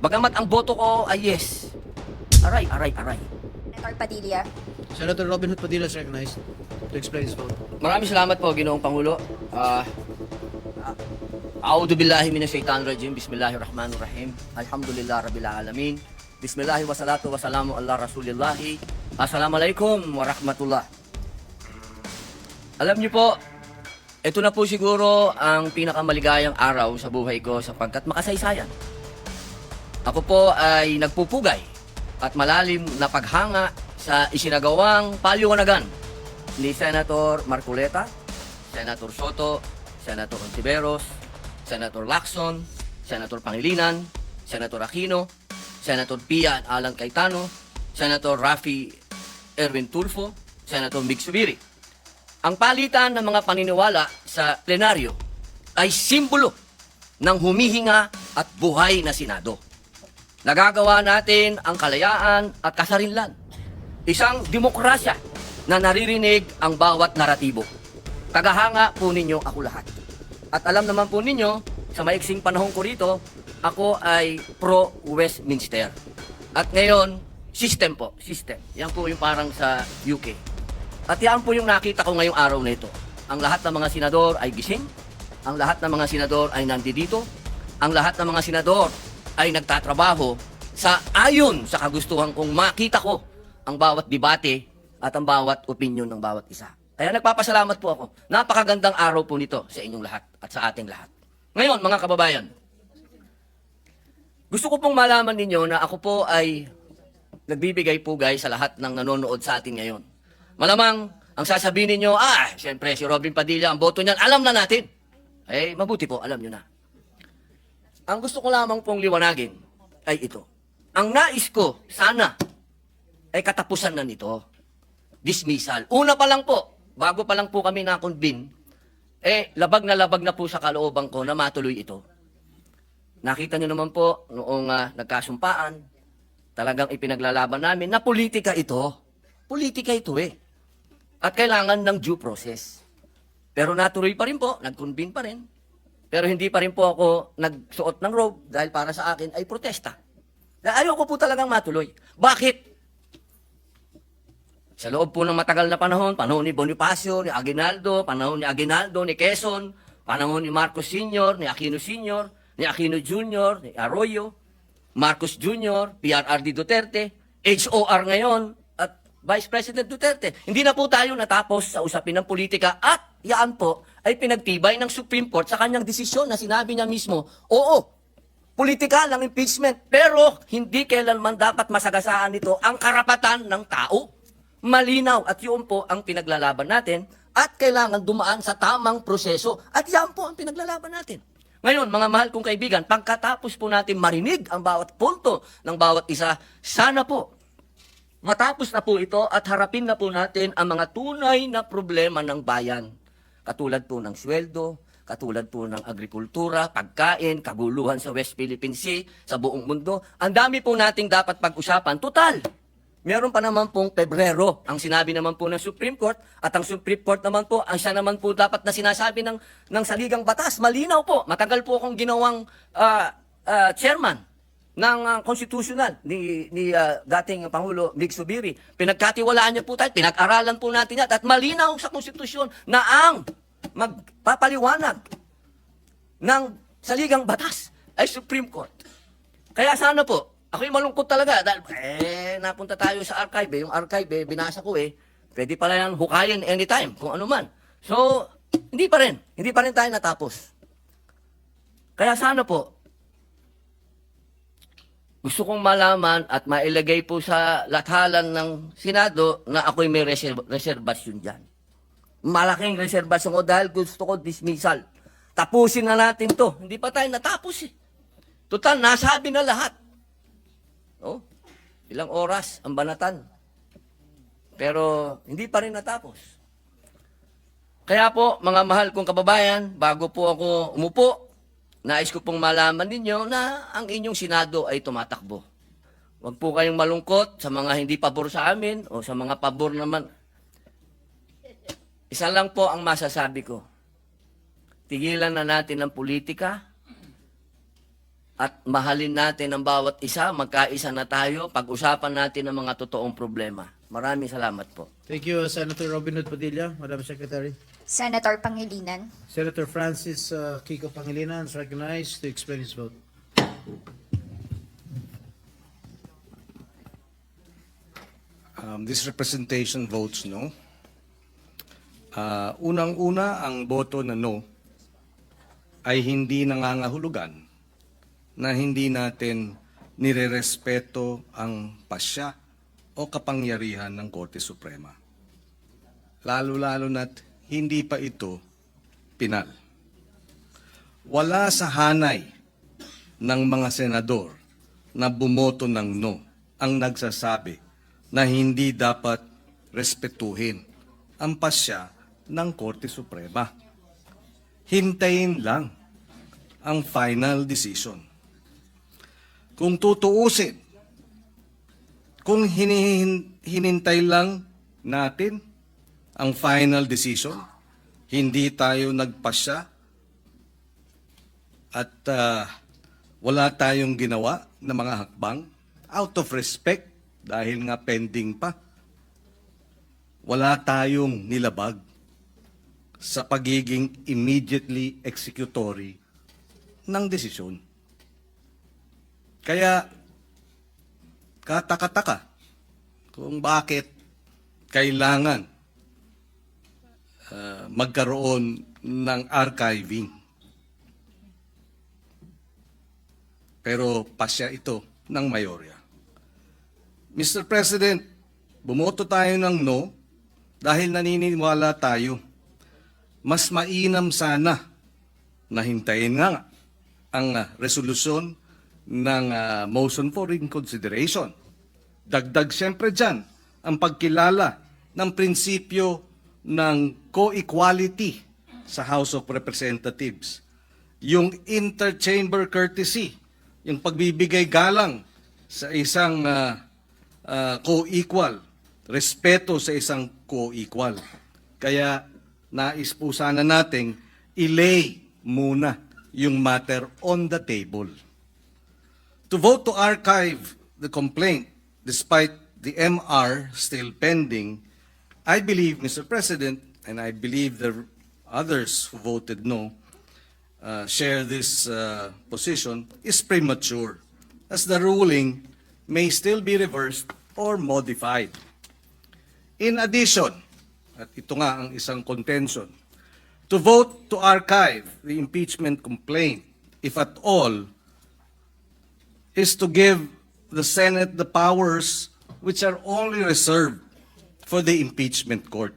Bagamat ang boto ko ay yes. Aray, aray, aray. Senator Padilla. Senator Robin Hood Padilla is recognized to explain his vote. Maraming salamat po, Ginoong Pangulo. Ah, uh, A'udhu billahi minash shaitanir rajim. Bismillahirrahmanirrahim. Alhamdulillah rabbil alamin. Bismillahi wa salatu wa salamu ala rasulillahi. Assalamualaikum warahmatullah. Alam niyo po, ito na po siguro ang pinakamaligayang araw sa buhay ko sapagkat makasaysayan. Ako po ay nagpupugay at malalim na paghanga sa isinagawang paliwanagan ni Senator Marcoleta, Senator Soto, Senator Ontiveros, Senator Lacson, Senator Pangilinan, Senator Aquino, Senator Pia Alan Cayetano, Senator Rafi Erwin Tulfo, Senator Mig Subiri. Ang palitan ng mga paniniwala sa plenaryo ay simbolo ng humihinga at buhay na Senado. Nagagawa natin ang kalayaan at kasarinlan. Isang demokrasya na naririnig ang bawat naratibo. Tagahanga po ninyo ako lahat. At alam naman po ninyo, sa maiksing panahon ko rito, ako ay pro-Westminster. At ngayon, system po, system. Yan po yung parang sa UK. At yan po yung nakita ko ngayong araw na ito. Ang lahat ng mga senador ay gising. Ang lahat ng mga senador ay nandito. Ang lahat ng mga senador ay nagtatrabaho sa ayon sa kagustuhan kong makita ko ang bawat debate at ang bawat opinion ng bawat isa. Kaya nagpapasalamat po ako. Napakagandang araw po nito sa inyong lahat at sa ating lahat. Ngayon, mga kababayan, gusto ko pong malaman ninyo na ako po ay nagbibigay pugay sa lahat ng nanonood sa atin ngayon. Malamang, ang sasabihin ninyo, ah, siyempre si Robin Padilla, ang boto niyan, alam na natin. Eh, mabuti po, alam nyo na. Ang gusto ko lamang pong liwanagin ay ito. Ang nais ko, sana, ay katapusan na nito. Dismissal. Una pa lang po, bago pa lang po kami na-convene, eh, labag na labag na po sa kalooban ko na matuloy ito. Nakita niyo naman po, noong ah, nagkasumpaan, talagang ipinaglalaban namin na politika ito. Politika ito eh. At kailangan ng due process. Pero natuloy pa rin po, nag-convene pa rin. Pero hindi pa rin po ako nagsuot ng robe dahil para sa akin ay protesta. Dahil ayoko po talagang matuloy. Bakit? Sa loob po ng matagal na panahon, panahon ni Bonifacio, ni Aguinaldo, panahon ni Aguinaldo, ni Quezon, panahon ni Marcos Sr., ni Aquino Sr., ni Aquino Jr., ni Arroyo, Marcos Jr., PRRD Duterte, HOR ngayon, at Vice President Duterte. Hindi na po tayo natapos sa usapin ng politika at yaan po ay pinagtibay ng Supreme Court sa kanyang desisyon na sinabi niya mismo, oo, politika lang impeachment, pero hindi kailanman dapat masagasaan nito ang karapatan ng tao. Malinaw at yun po ang pinaglalaban natin at kailangan dumaan sa tamang proseso at yan po ang pinaglalaban natin. Ngayon, mga mahal kong kaibigan, pagkatapos po natin marinig ang bawat punto ng bawat isa, sana po matapos na po ito at harapin na po natin ang mga tunay na problema ng bayan. Katulad po ng sweldo, katulad po ng agrikultura, pagkain, kaguluhan sa West Philippine Sea, sa buong mundo. Ang dami po nating dapat pag-usapan. Total, meron pa naman pong Pebrero. Ang sinabi naman po ng Supreme Court at ang Supreme Court naman po, ang siya naman po dapat na sinasabi ng, ng saligang batas. Malinaw po. Matagal po akong ginawang ah, ah, chairman ng ah, constitutional ni ni ah, dating Pangulo Mig Subiri. Pinagkatiwalaan niya po tayo, pinag-aralan po natin yan at malinaw sa konstitusyon na ang magpapaliwanag ng saligang batas ay Supreme Court. Kaya sana po, ako'y malungkot talaga dahil eh napunta tayo sa archive, eh. yung archive eh, binasa ko eh. Pwede pala yan hukayin anytime kung ano man. So, hindi pa rin, hindi pa rin tayo natapos. Kaya sana po, gusto kong malaman at mailagay po sa lathalan ng Senado na ako'y may reserv- reservasyon dyan. Malaking reservasyon ko dahil gusto ko dismissal. Tapusin na natin to. Hindi pa tayo natapos eh. Total, nasabi na lahat. Oh, ilang oras ang banatan. Pero hindi pa rin natapos. Kaya po, mga mahal kong kababayan, bago po ako umupo, nais ko pong malaman ninyo na ang inyong Senado ay tumatakbo. Huwag po kayong malungkot sa mga hindi pabor sa amin o sa mga pabor naman. Isa lang po ang masasabi ko. Tigilan na natin ang politika at mahalin natin ang bawat isa, magkaisa na tayo, pag-usapan natin ang mga totoong problema. Maraming salamat po. Thank you, Senator Robin Hood Padilla, Madam Secretary. Senator Pangilinan. Senator Francis uh, Kiko Pangilinan is recognized to explain his vote. Um, this representation votes no. Ah, Unang-una, ang boto na no ay hindi nangangahulugan na hindi natin nirerespeto ang pasya o kapangyarihan ng Korte Suprema. Lalo-lalo na't hindi pa ito pinal. Wala sa hanay ng mga senador na bumoto ng no ang nagsasabi na hindi dapat respetuhin ang pasya ng Korte Suprema. Hintayin lang ang final decision. Kung tutuusin, kung hinihin, hinintay lang natin ang final decision, hindi tayo nagpasya at ah, wala tayong ginawa na mga hakbang out of respect dahil nga pending pa. Wala tayong nilabag sa pagiging immediately executory ng desisyon. Kaya kataka-taka kung bakit kailangan ah, magkaroon ng archiving. Pero pasya ito ng mayorya. Mr. President, bumoto tayo ng no dahil naniniwala tayo. Mas mainam sana na hintayin nga ang ah, resolusyon ng ah, motion for reconsideration. Dagdag siyempre dyan ang pagkilala ng prinsipyo ng co-equality sa House of Representatives. Yung interchamber courtesy, yung pagbibigay galang sa isang ah, ah, co-equal, respeto sa isang co-equal. Kaya nais po sana nating ilay muna yung matter on the table. To vote to archive the complaint despite the MR still pending, I believe, Mr. President, and I believe the others who voted no, uh, share this uh, position, is premature, as the ruling may still be reversed or modified. In addition, at ito nga ang isang contention, to vote to archive the impeachment complaint, if at all, is to give the Senate the powers which are only reserved for the impeachment court.